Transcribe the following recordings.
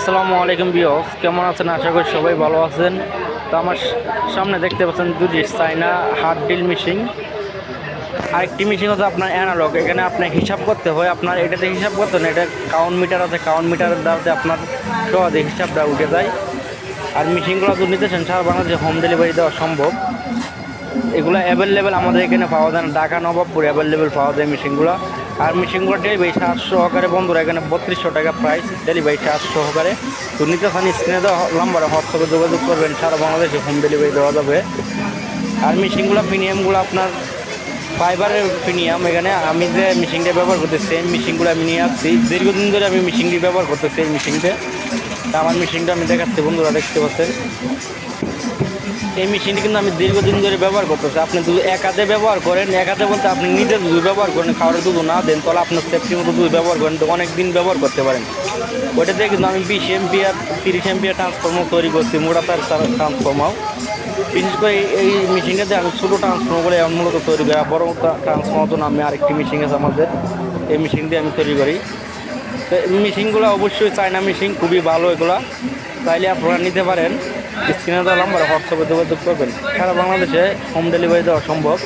আসসালামু আলাইকুম বিয়স কেমন আছেন? আশা করি সবাই ভালো আছেন। তো আমার সামনে দেখতে পাচ্ছেন দুটি চাইনা হার্ড ডিল মেশিন। আরেকটি মেশিন হচ্ছে আপনার অ্যানালগ এখানে আপনার হিসাব করতে হয়, আপনার এটাতে হিসাব করতে না, এটা কাউন্ট মিটার আছে, কাউন্ট মিটারের দ্বারাতে আপনার সহজে হিসাবটা উঠে যায়। আর মেশিনগুলো যদি নিতে চান, সারা বাংলাদেশে হোম ডেলিভারি দেওয়া সম্ভব। এগুলো অ্যাভেলেবেল আমাদের এখানে পাওয়া যায় না। ঢাকা, নবাবপুর অ্যাভেলেবেল পাওয়া যায় মেশিনগুলো। আর মেশিনগুলো ডেলিভারি চার্জ সহকারে বন্ধুরা, এখানে বত্রিশশো টাকা প্রাইস ডেলিভারি চার্জ সহকারে তো নিতে চান স্ক্রিনে দেওয়া নাম্বারে হোয়াটসঅ্যাপে যোগাযোগ করবেন, সারা বাংলাদেশে হোম ডেলিভারি দেওয়া যাবে। আর মেশিনগুলো প্রিমিয়ামগুলো আপনার ফাইবারের প্রিমিয়াম এখানে আমি যে মেশিনটা ব্যবহার করতেছি এই মেশিনগুলো আমি নিয়ে আসছি। দীর্ঘদিন ধরে আমি মেশিনটি ব্যবহার করতেছি এই মেশিনটা তা। আমার মেশিনটা আমি দেখাচ্ছি, বন্ধুরা দেখতে পাচ্ছেন। এই মেশিনটি কিন্তু আমি দীর্ঘদিন ধরে ব্যবহার করতেছি। আপনি দুধ এক হাতে ব্যবহার করেন, এক হাতে বলতে আপনি নিজে দুধ ব্যবহার করেন, খাওয়ার দুধ না দেন, তাহলে আপনার সেফটি মতো দুধ ব্যবহার করেন, তো অনেক দিন ব্যবহার করতে পারেন। ওইটাতে কিন্তু আমি বিশ এমপিআর তিরিশ এমপিআর ট্রান্সফর্মার তৈরি করছি, মোটা তার ট্রান্সফর্মার বিশেষ করে এই- মেশিনটাতে আমি ছোটো ট্রান্সফর্মারগুলো এমন মূলত তৈরি করি বড় ট্রান্সফর্মার তো আমি আরেকটি মেশিন আছে আমাদের। এই মেশিন দিয়ে আমি তৈরি করি। তো এই মেশিনগুলো অবশ্যই চায়না মেশিন, খুবই ভালো এগুলা। চাইলে আপনারা নিতে পারেন। স্ক্রিনে দেওয়া নাম্বার হোয়াটসঅ্যাপে যোগাযোগ করবেন। সারা বাংলাদেশে হোম ডেলিভারি দেওয়া সম্ভব।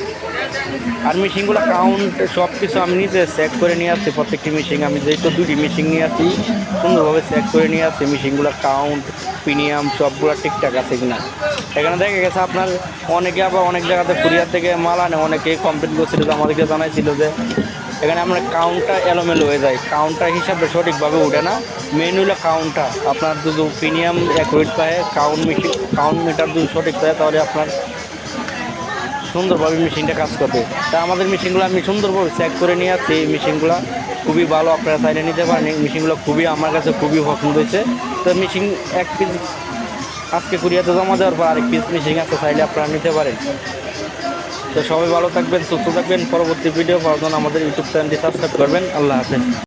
আর মেশিনগুলো কাউন্ট সব কিছু আমি নিজে চেক করে নিয়ে আসছি। প্রত্যেকটি মেশিন আমি যেহেতু দুটি মেশিন নিয়ে আসি সুন্দরভাবে চেক করে নিয়ে আসছি। মেশিনগুলো কাউন্ট প্রিমিয়াম সবগুলো ঠিকঠাক আছে কিনা। এখানে দেখা গেছে আপনার অনেকে আবার অনেক জায়গাতে কুরিয়ার থেকে মাল আনে, অনেকে কমপ্লেন করছিল যে আমাদেরকে জানাইছিল যে এখানে আমরা কাউন্টটা এলোমেলো হয়ে যায় কাউন্টার হিসাবে সঠিকভাবে উঠে না। মেন হলো কাউন্টটা আপনার যদি প্রিমিয়াম অ্যাকুরেট পায় কাউন্ট মেশিন কাউন্ট মিটার যদি সঠিক পায়, তাহলে আপনার সুন্দরভাবে মেশিনটা কাজ করবে। তা আমাদের মেশিনগুলো আমি সুন্দরভাবে চেক করে নিয়ে আসছি। এই মেশিনগুলো খুবই ভালো, আপনারা চাইলে নিতে পারেন। এই মেশিনগুলো খুবই আমার কাছে খুবই পছন্দ হয়েছে। তো মেশিন এক পিস আজকে কুরিয়াতে জমা দেওয়ার পর আরেক পিস মেশিন আছে, চাইলে আপনারা নিতে পারেন। তো সবাই ভালো থাকবেন, সুস্থ থাকবেন। পরবর্তী ভিডিও পাওয়ার জন্য আমাদের ইউটিউব চ্যানেলটি সাবস্ক্রাইব করবেন। আল্লাহ হাফেজ।